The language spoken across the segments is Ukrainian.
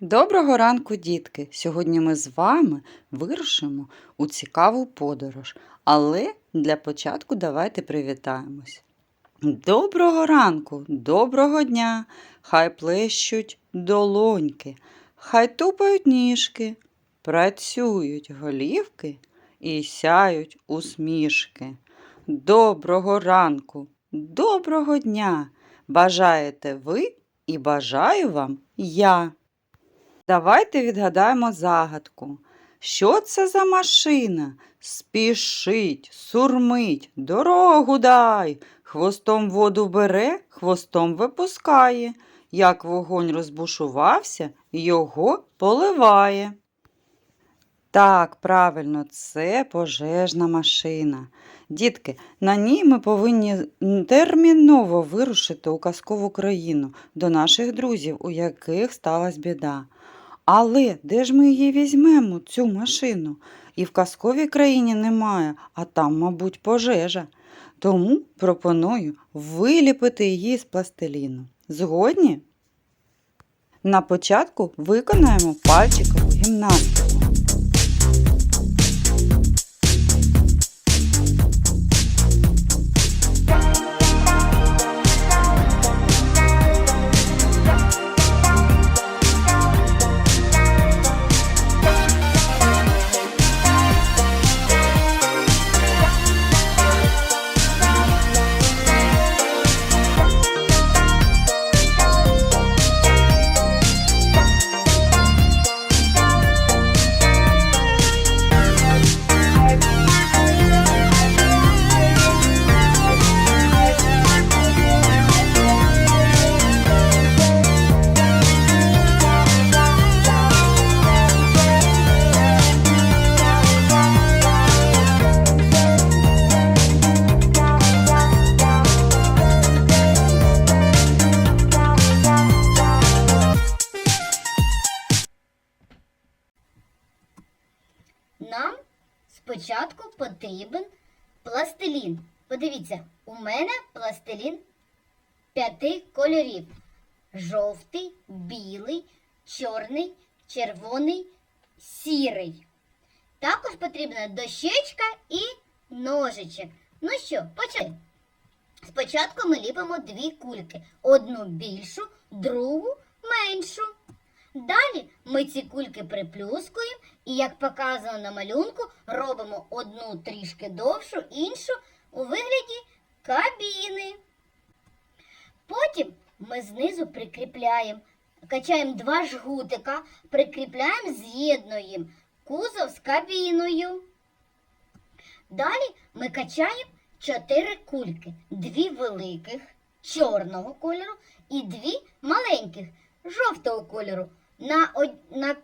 Доброго ранку, дітки! Сьогодні ми з вами вирушимо у цікаву подорож. Але для початку давайте привітаємось. Доброго ранку, доброго дня! Хай плещуть долоньки, хай тупають ніжки, працюють голівки і сяють усмішки. Доброго ранку, доброго дня! Бажаєте ви і бажаю вам я. Давайте відгадаємо загадку. Що це за машина? Спішить, сурмить, дорогу дай. Хвостом воду бере, хвостом випускає. Як вогонь розбушувався, його поливає. Так, правильно, це пожежна машина. Дітки, на ній ми повинні терміново вирушити у казкову країну до наших друзів, у яких сталася біда. Але де ж ми її візьмемо, цю машину? І в казковій країні немає, а там, мабуть, пожежа. Тому пропоную виліпити її з пластиліну. Згодні? На початку виконаємо пальчикову гімнастику. Нам спочатку потрібен пластилін. Подивіться, у мене пластилін п'яти кольорів: жовтий, білий, чорний, червоний, сірий. Також потрібна дощечка і ножичок. Ну що, почали. Спочатку ми ліпимо дві кульки: одну більшу, другу меншу. Далі ми ці кульки приплюскуємо і, як показано на малюнку, робимо одну трішки довшу, іншу у вигляді кабіни. Потім ми знизу прикріпляємо, качаємо два жгутика, прикріпляємо, з'єднуємо кузов з кабіною. Далі ми качаємо чотири кульки, дві великих чорного кольору і дві маленьких жовтого кольору. На, на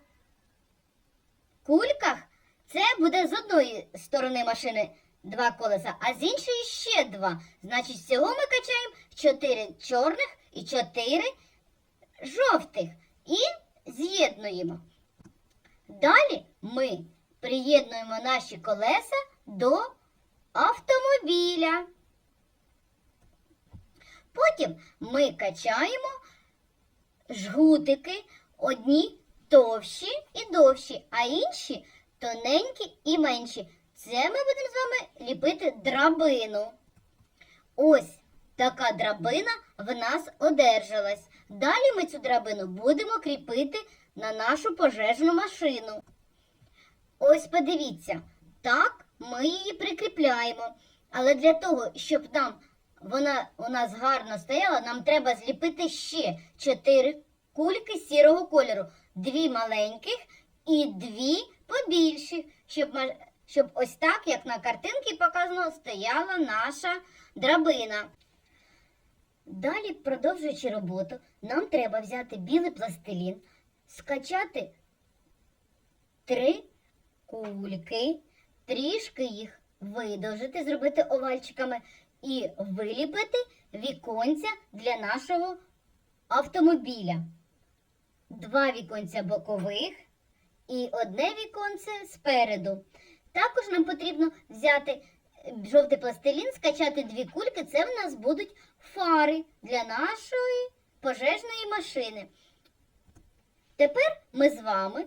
кульках це буде з одної сторони машини два колеса, а з іншої ще два. Значить, всього ми качаємо чотири чорних і чотири жовтих і з'єднуємо. Далі ми приєднуємо наші колеса до автомобіля. Потім ми качаємо жгутики, одні товщі і довші, а інші тоненькі і менші. Це ми будемо з вами ліпити драбину. Ось така драбина в нас одержалась. Далі ми цю драбину будемо кріпити на нашу пожежну машину. Ось подивіться, так ми її прикріпляємо. Але для того, щоб там вона у нас гарно стояла, нам треба зліпити ще чотири кульки сірого кольору, дві маленьких і дві побільших, щоб, щоб ось так, як на картинці показано, стояла наша драбина. Далі, продовжуючи роботу, нам треба взяти білий пластилін, скачати три кульки, трішки їх видовжити, зробити овальчиками і виліпити віконця для нашого автомобіля. Два віконця бокових і одне віконце спереду. Також нам потрібно взяти е, жовтий пластилін, скачати дві кульки. Це в нас будуть фари для нашої пожежної машини. Тепер ми з вами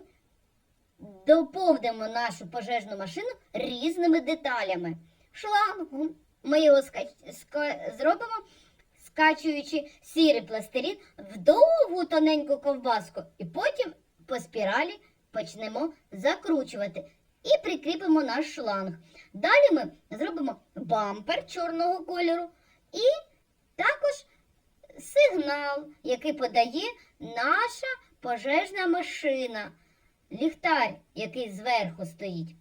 доповнимо нашу пожежну машину різними деталями. Шлангом ми його зробимо, скачуючи сірий пластирін в довгу тоненьку ковбаску, і потім по спіралі почнемо закручувати і прикріпимо наш шланг. Далі ми зробимо бампер чорного кольору і також сигнал, який подає наша пожежна машина. Ліхтар, який зверху стоїть.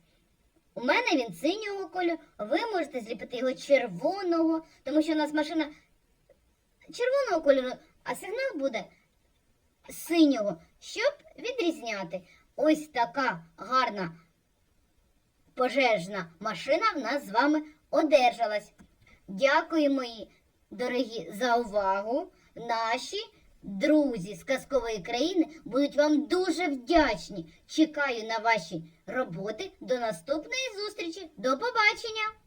У мене він синього кольору, ви можете зліпити його червоного, тому що у нас машина червоного кольору, а сигнал буде синього, щоб відрізняти. Ось така гарна пожежна машина в нас з вами одержалась. Дякую, мої дорогі, за увагу. Наші друзі з казкової країни будуть вам дуже вдячні. Чекаю на ваші роботи. До наступної зустрічі. До побачення!